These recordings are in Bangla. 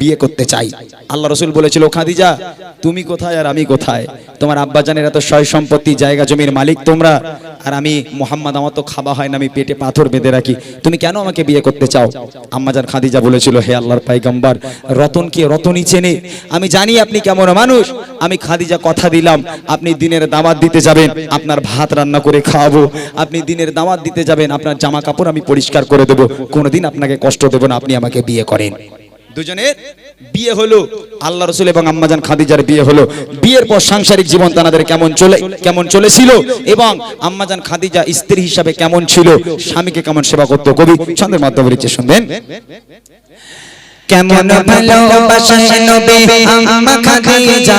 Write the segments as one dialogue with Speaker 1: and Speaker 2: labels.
Speaker 1: বিয়ে করতে চাই। আল্লাহ রসুল বলেছিল, খাদিজা, তুমি কোথায় আর আমি কোথায়? তোমার আব্বাজানের এত সয় সম্পত্তি, জায়গা জমির মালিক তোমরা, আর আমি মোহাম্মদ আমার তো খাওয়া হয় না, আমি পেটে পাথর বেঁধে রাখি। তুমি কেন আমাকে বিয়ে করতে চাও? আম্মাজান খাদিজা বলেছিল, হে আল্লাহর পাইগম্বার রতনকে রতনই চেনে। আমি জানি আপনি কেমন মানুষ। আমি খাদিজা কথা দিলাম, আপনি দিনের দাওয়াত দিতে যাবেন, আপনার ভাত রান্না করে খাওয়াবো। আপনি দিনের দাওয়াত দিতে যাবেন, আপনার জামা কাপড় আমি পরিষ্কার করে দেবো। কোনোদিন আপনাকে কষ্ট দেবো না, আপনি আমাকে বিয়ে করেন। দুজনের বিয়ে হলো। আল্লাহ রসুল এবং আম্মাজান খাদিজার বিয়ে হলো। বিয়ের পর সাংসারিক জীবন তাদের কেমন চলে কেমন চলেছিল এবং আম্মাজান খাদিজা স্ত্রী হিসাবে কেমন ছিল? স্বামীকে কেমন সেবা করতো কবি? ছন্দের মাধ্যমে লিখছে, শুনবেন।
Speaker 2: কেমন ভালোবাসেন নবী আম্মা খাদিজা?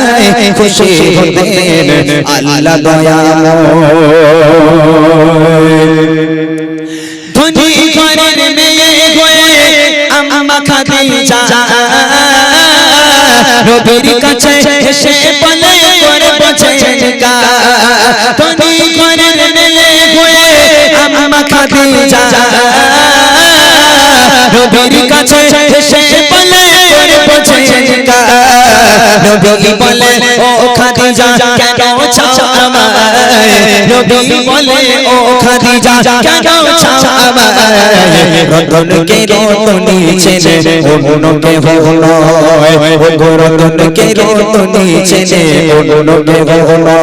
Speaker 2: খুশি হতে আল্লাহ দয়াময় ধনী ঘরের মেয়ে হয়ে আম্মা খাদিজা নবীর কাছে এসে বলে করে বোঝেন কা ধনী ঘরের মেয়ে হয়ে আম্মা খাদিজা নবীর কাছে এসে নবী বলে, ও খাদিজা, কেন চাও আমায়? নবী বলে, ও খাদিজা, কেন চাও আমায়? রতনকে রতনী ছেলে অন্যকে হলো ও রতনকে রতনী ছেলে অন্যকে হলো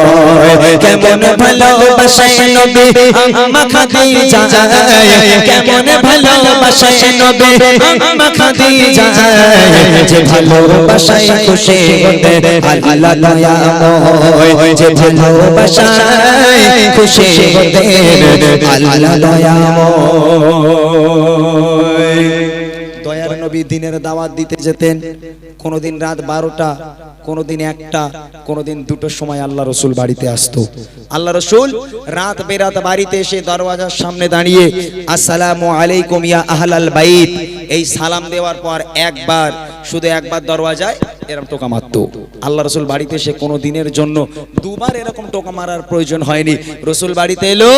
Speaker 2: কেমন ভালোবাসায় নবী আম্মা খাদিজা? কেমন ভালোবাসায় নবী আম্মা খাদিজা?
Speaker 1: দয়ার নবী দিনের দাওয়াত দিতে যেতেন, কোনোদিন রাত বারোটা, কোনোদিন একটা, কোনোদিন দুটোর সময় আল্লাহ রসুল বাড়িতে আসতো। আল্লাহ রসুল রাত বেরাত বাড়িতে এসে দরওয়াজার সামনে দাঁড়িয়ে, আসসালামু আলাইকুম ইয়া আহলাল বাইত। এই সালাম দেওয়ার পর একবার শুধু একবার দরওয়াজায় এরকম টোকা মারতো। আল্লাহ রসুল বাড়িতে এসে কোনো দিনের জন্য দুবার এরকম টোকা মারার প্রয়োজন হয়নি। রসুল বাড়িতে এলো,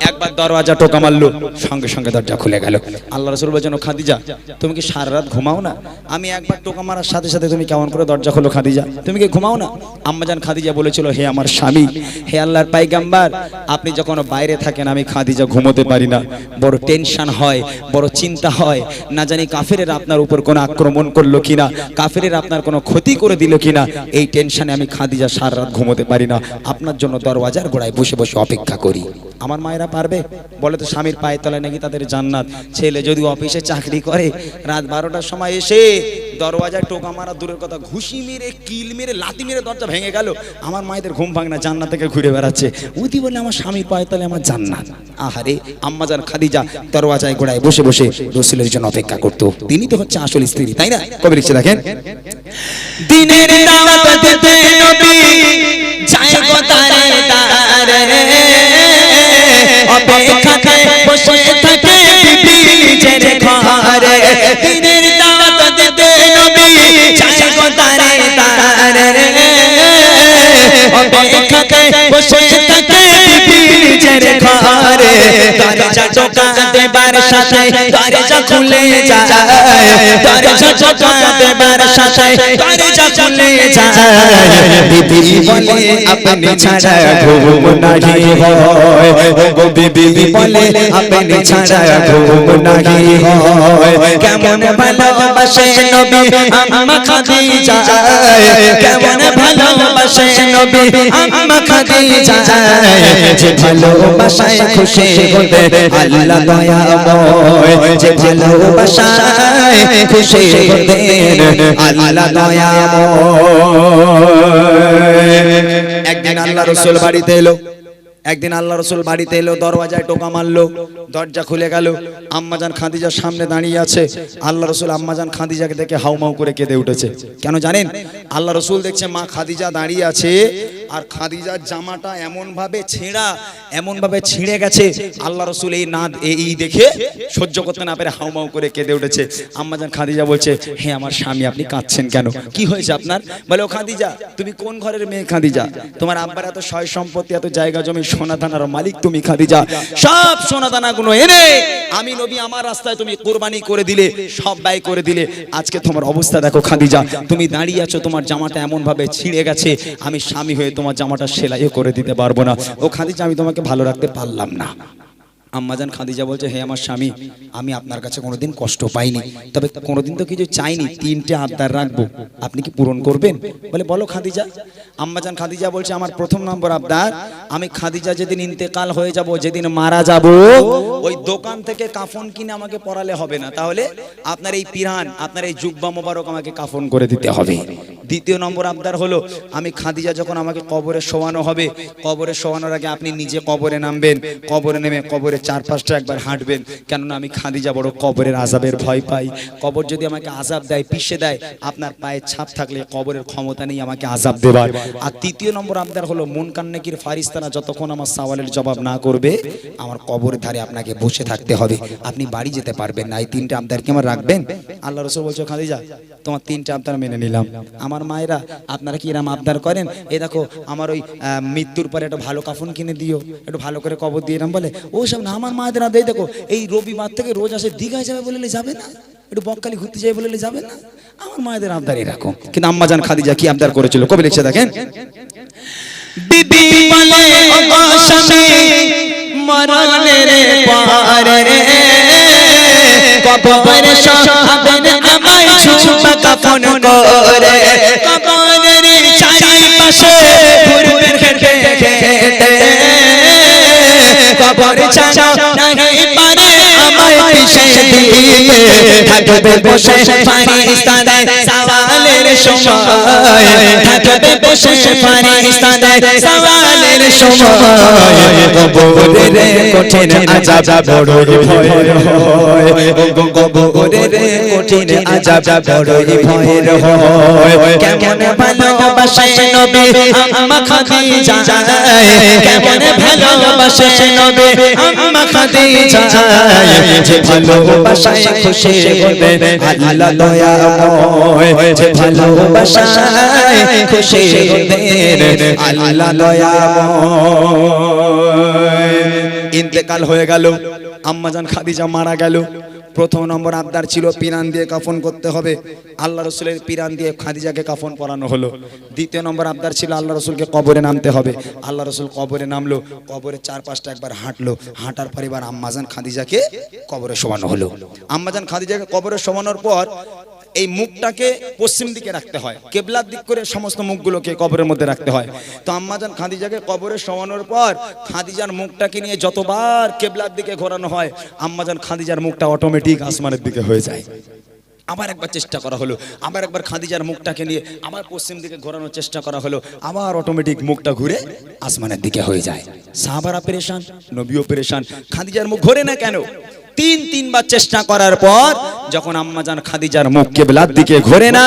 Speaker 1: একবার দরওয়াজা টোকা মারলো, সঙ্গে সঙ্গে দরজা খুলে গেল। আল্লাহ রসুল বলছেন "ও খাদিজা, তুমি কি সারা রাত ঘুমাও না? আমি একবার টোকা মারার সাথে সাথে তুমি কেমন করে দরজা খোলো খাদিজা? তুমি কি ঘুমাও না? আম্মাজান খাদিজা বলেছিল, হে আমার স্বামী, হে আল্লাহর পাইগাম্বার, আপনি যখন বাইরে থাকেন, আমি খাদিজা ঘুমোতে পারি না। বড় টেনশন হয়, বড় চিন্তা হয়। না জানি কাফেরের আপনার উপর কোনো আক্রমণ করল কিনা। কাফেরের আপনার কোনো ক্ষতি করে দিল কিনা? এই টেনশনে আমি খাদিজা সারা রাত ঘুমোতে পারি না। আপনার জন্য দরওয়াজার গোড়ায় বসে বসে অপেক্ষা করি। আমার মায়েরা পারবে? বলে তো স্বামীর পায়ের তলায় নাকি তাদের জান্নাত। ছেলে যদি অফিসে চাকরি করে, রাত বারোটার সময় এসে দরওয়াজায় টোকা মারা দূরের কথা ঘুষি মেরে, কিল মেরে লাতি মেরে দরজা ভেঙে গেল। আমার মায়েদের ঘুম ভাঙ না জান্নাত থেকে ঘুরে বেড়াচ্ছে। উদি বলে আমার স্বামীর পায়ের তলায় আমার জান্নাত। আহারে আম্মাজান খাদিজা দরওয়াজায় গোড়ায় বসে বসে রসুলের জন্য অপেক্ষা করতো। তিনি তো হচ্ছে আসল স্ত্রী, তাই না? কবে লিখছে দেখেন?
Speaker 2: দিনের দাওয়াত দিতে নবী যায় গো তারে তারে অপেক্ষাতে বসে থাকে বিবি নিজের ঘরে। দিনের দাওয়াত দিতে নবী যায় গো তারে তারে অপেক্ষাতে বসে থাকে বিবি নিজের ঘরে। দরজা টোকা দেবার সাথে দরজা খুলে যায়। দরজা টোকা দেবার সাথে দরজা খুলে যায়। বিবি বলে আপনি ছাড়া ঘুম নাহি হয়। গো বিবি বলে আপনি ছাড়া ঘুম নাহি হয়। কেমন ভালোবাসে নবী আম্মা খাদিজা। কেমন ভালোবাসে নবী, আম্মা খাদিজা, যে ভালোবাসায় খুশি হতে আল্লাহ দয়াময়, যে ভালোবাসায় খুশি হতে আল্লাহ দয়াময়।
Speaker 1: একদিন আল্লাহ রসুল বাড়িতে এলো। একদিন আল্লাহ রসুল বাড়িতে এলো, দরওয়াজায় টোকা মারলো, দরজা খুলে গেল, আম্মাজান খাদিজার সামনে দাঁড়িয়ে আছে। আল্লাহ রসুল আম্মাজান খাদিজাকে দেখে হাউমাউ করে কেঁদে উঠেছে। কেন জানেন? আল্লাহ রসুল দেখছে মা খাদিজা দাঁড়িয়ে আছে আর খাদিজার জামাটা এমন ভাবে ছেঁড়া এমন ভাবে ছিঁড়ে গেছে। আল্লাহ রসুল এই না এই দেখে সহ্য করতে না পেরে হাউমাউ করে কেঁদে উঠেছে। আম্মাজান খাদিজা বলছে, হে আমার স্বামী, আপনি কাঁদছেন কেন? কি হয়েছে আপনার? বলে, ও খাদিজা, তুমি কোন ঘরের মেয়ে খাদিজা? তোমার আব্বার এত সয় সম্পত্তি, এত জায়গা জমি, সোনা দানার মালিক তুমি খাদিজা। সব সোনা দানাগুলো এনে আমি নবী, আমার রাস্তায় তুমি কোরবানি করে দিলে, সব ব্যয় করে দিলে। আজকে তোমার অবস্থা দেখো খাদিজা, তুমি দাঁড়িয়ে আছো, তোমার জামাটা এমন ভাবে ছিঁড়ে গেছে। আমি স্বামী হয়ে তোমার জামাটা সেলাইও করে দিতে পারব না। ও খাদিজা, আমি তোমাকে ভালো রাখতে পারলাম না। আম্মাজান খাদিজা বলছে, হে আমার স্বামী, আমি আপনার কাছে কোনোদিন কষ্ট পাইনি। তবে কোনোদিন তো কিছু চাইনি। তিনটে আবদার রাখব। আপনি কি পূরণ করবেন? বলে, বলো খাদিজা। আম্মাজান খাদিজা বলছে, আমার প্রথম নম্বর আবদার, আমি খাদিজা যেদিন ইন্তেকাল হয়ে যাব, যেদিন মারা যাব, ওই দোকান থেকে কাফন কিনে আমাকে পরালে হবে না। তাহলে আপনার এই পিরান, আপনার এই জুব্বা মোবারক আমাকে কাফন করে দিতে হবে। দ্বিতীয় নম্বর আবদার হলো, আমি খাদিজা যখন আমাকে কবরে শোয়ানো হবে, কবরে শোয়ানোর আগে আপনি নিজে কবরে নামবেন, কবরে নেমে কবরে চারপাশটা একবার হাঁটবেন। কেননা আমি খাদিজা বড় কবরের আজাবের ভয় পাই। কবর যদি আমাকে আজাব দেয়, পিষে দেয়, আপনার পায়ে ছাপ থাকলে কবরের ক্ষমতা নেই আমাকে আজাব দেবার। আর তৃতীয় নম্বর আবদার হলো মন কান্নাকির ফারিস্তানা যতক্ষণ আমার সওয়ালের জবাব না করবে, আমার কবরের ধারে আপনাকে বসে থাকতে হবে। আপনি বাড়ি যেতে পারবেন না। এই তিনটে আবদার কি আমার রাখবেন? আল্লাহ রসুল বলছো, খাদিজা, তোমার তিনটে আবদার মেনে নিলাম। আমার মায়েরা, আপনারা কি এরম আবদার করেন? এই দেখো, আমার ওই মৃত্যুর পরে একটা ভালো কাফন কিনে দিও, একটু ভালো করে কবর দিয়ে এরম বলে, ও সব না, আমার মায়েদের আবদার এই দেখো, এই রবিবার থেকে রোজ আসে, দীঘায় যাবে বলে যাবে না? একটু বকখালি ঘুরতে যাবে বলে যাবে না? আমার মায়েদের আবদার এরকম। কিন্তু আম্মা আম্মাজান খাদিজা কি আবদার করেছিল? কবে লিখছে, দেখেন।
Speaker 2: বিবি বলে পরে কবর সহাবেন আমায় ঝুমা কাফন করে। কবরের চারিপাশে ঘুরবেন খেতে খেতে কবর ছাড়া নাহি পারে, আমায় পিছে দিয়ে। থাকবে বসে ফারিস্তানে সওয়ালের সময়। থাকবে বসে ফারিস্তানে সওয়ালের সময় কবরের কঠিন আযাব বড়ই ভয়ের হয় কবরের কঠিন আযাব বড়ই ভয়ের হয় কেমন ভালোবাসে নবী আম্মা খাদিজা? কেমন ভালোবাসে নবী আম্মা খাদিজা? যে ভালোবাসায় খুশি হলেন আল্লাহ
Speaker 1: ইন্তেকাল হয়ে গেল। আম্মাজান খাদিজা মারা গেল। প্রথম নম্বর আবদার ছিল পিরান দিয়ে কাফন করতে হবে। আল্লাহ রসুলের পিরান দিয়ে খাদিজাকে কাফন পরানো হলো। দ্বিতীয় নম্বর আবদার ছিল আল্লাহ রসুলকে কবরে নামতে হবে। আল্লাহ রসুল কবরে নামলো, কবরে চার পাঁচটা একবার হাঁটলো। হাঁটার পর এবার আম্মাজান খাদিজাকে কবরে শোয়ানো হলো। আম্মাজান খাদিজাকে কবরে শোয়ানোর পর এই মুখটাকে পশ্চিম দিকে রাখতে হয়, কেবলার দিক করে সমস্ত মুখগুলোকে কবরের মধ্যে রাখতে হয়। তো আম্মাজান খাদিজাকে কবরে শোয়ানোর পর খাদিজার মুখটাকে নিয়ে যতবার কেবলার দিকে ঘোরানো হয় আম্মাজান খাদিজার মুখটা অটোমেটিক আসমানের দিকে হয়ে যায়। আবার একবার চেষ্টা করা হলো, আবার একবার খাদিজার মুখটাকে নিয়ে আবার পশ্চিম দিকে ঘোরানোর চেষ্টা করা হলো, আবার অটোমেটিক মুখটা ঘুরে আসমানের দিকে হয়ে যায়। সাহাবারা পেরেশান, নবীও পেরেশান, খাদিজার মুখ ঘোরে না কেন? তিন তিনবার চেষ্টা করার পর যখন আম্মাজান খাদিজার মুখ কেবলার দিকে ঘোরে না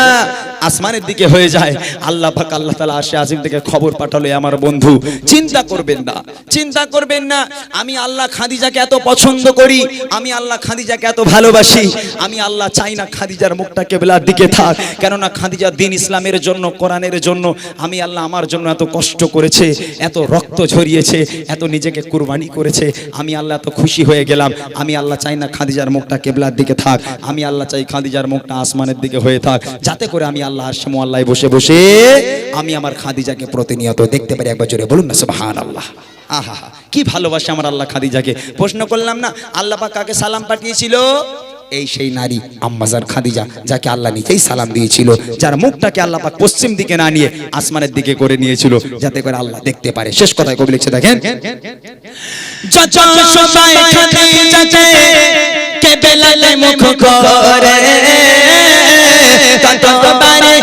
Speaker 1: আসমানের দিকে হয়ে যায়। আল্লাহ পাক আল্লাহ তাআলা আসে আজিম থেকে খবর পাঠালো আমার বন্ধু। চিন্তা করবেন না, চিন্তা করবেন না। আমি আল্লাহ খাদিজাকে এত পছন্দ করি, আমি আল্লাহ খাদিজাকে এত ভালোবাসি। আমি আল্লাহ চাই না খাদিজার মুখটা কেবলার দিকে থাক। কেননা খাদিজা দিন ইসলামের জন্য, কোরআনের জন্য, আমি আল্লাহ আমার জন্য এত কষ্ট করেছে, এত রক্ত ঝরিয়েছে, এত নিজেকে কুরবানি করেছে। আমি আল্লাহ এত খুশি হয়ে গেলাম। আমি আল্লাহ চাই না খাদিজার মুখটা কেবলার দিকে থাক। আমি আল্লাহ চাই খাদিজার মুখটা আসমানের দিকে হয়ে থাক। যাতে করে আমি আল্লাহ আশে মোয়াল্লায় বসে বসে আমি আমার খাদিজাকে প্রতিনিয়ত দেখতে পারি, একবার জোরে বলুন না সুবাহান আল্লাহ আহা, কি ভালোবাসে আমার আল্লাহ খাদিজাকে। প্রশ্ন করলাম না, আল্লাহ কাকে সালাম পাঠিয়েছিল? এই সেই নারী আম্মাজার খাদিজা, যাকে আল্লাহ নিজেই সালাম দিয়েছিল, যার মুখটাকে আল্লাহ পাক পশ্চিম দিকে না নিয়ে আসমানের দিকে করে নিয়েছিল, যাতে করে আল্লাহ দেখতে পারে। শেষ কথায় কবি লিখছে, দেখেন
Speaker 2: মুখ করে ততবারে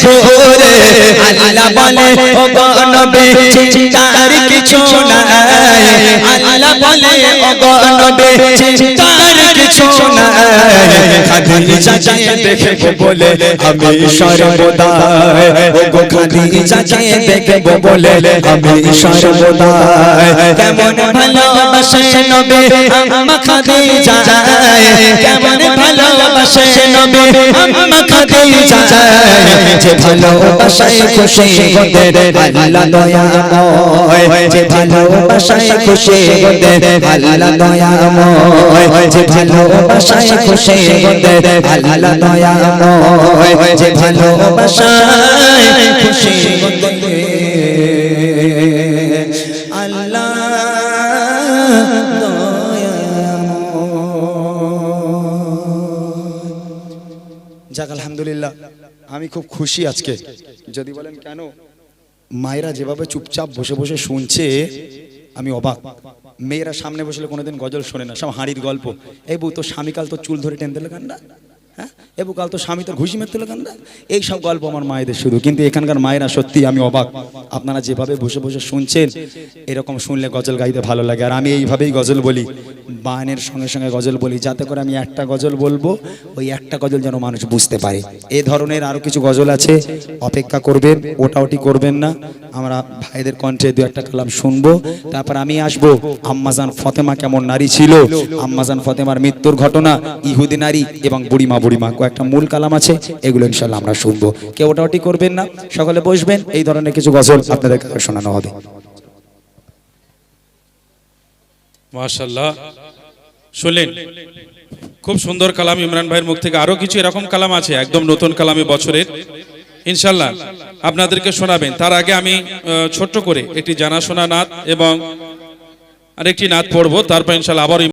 Speaker 2: ঘোরে আল্লাহ বলে ও গনবে চিন্তার কিছু নাই। আল্লাহ বলে ও গনবে চিন্তার কিছু নাই। খাদিজা দেখে বলে, আমি সর্বদা গো খাদিজা যায় দেখে বলে, আমি সর্বদা কেমন ভালোবাসে নবে, আম্মা খাদিজা কেমন ভালোবাসে নবে, আম্মা খাদিজা যে ভালোবাসায় খুশি গোদের আল্লাহ দয়াময়। যে ভালোবাসায় খুশি গোদের আল্লাহ দয়াময়। যে ভালোবাসায় খুশি গোদের আল্লাহ দয়াময় যে ভালোবাসায় খুশি
Speaker 1: যাক, আলহামদুলিল্লাহ, আমি খুব খুশি আজকে। যদি বলেন কেন, মায়েরা যেভাবে চুপচাপ বসে বসে শুনছে, আমি অবাক। মেয়েরা সামনে বসলে কোনোদিন গজল শোনে না, সব হাঁড়ির গল্প। এই বউ তো স্বামীকাল তো চুল ধরে টেন কান্না। হ্যাঁ এবু কাল তো স্বামী তোর ঘুষি মেরতে কান্না এই সব গল্প আমার মায়েদের শুধু। কিন্তু এখানকার মায়েরা সত্যি আমি অবাক। আপনারা যেভাবে বসে বসে শুনছেন, এরকম শুনলে গজল গাইতে ভালো লাগে। আর আমি এইভাবেই গজল বলি। বায়নের সঙ্গে সঙ্গে গজল বলি। যাতে করে আমি একটা গজল বলব, ওই একটা গজল যেন মানুষ বুঝতে পারে। এ ধরনের আরও কিছু গজল আছে। অপেক্ষা করবেন ওটা ওটি করবেন না। আমরা ভাইদের কণ্ঠে দু একটা কালাম শুনব। তারপর আমি আসব। আম্মাজান ফতেমা কেমন নারী ছিল? আম্মাজান ফতেমার মৃত্যুর ঘটনা, ইহুদি নারী এবং বুড়িমা বুড়িমা কয়েকটা মূল কালাম আছে, এগুলো ইনশাল্লাহ আমরা শুনব। কেউ ওটা ওটি করবেন না, সকলে বসবেন, এই ধরনের কিছু গজল আপনাদের শোনানো হবে।
Speaker 3: মাশাল্লাহ শুনলেন? খুব সুন্দর কালাম, ইমরান ভাইয়ের মুখ থেকে আরও কিছু এরকম কালাম আছে, একদম নতুন কালামে বছরের। ইনশাল্লাহ আপনাদেরকে শোনাবেন। তার আগে আমি ছোট্ট করে একটি জানাশোনা নাত এবং আরেকটি নাত পড়ব, তারপর ইনশাল্লাহ আবার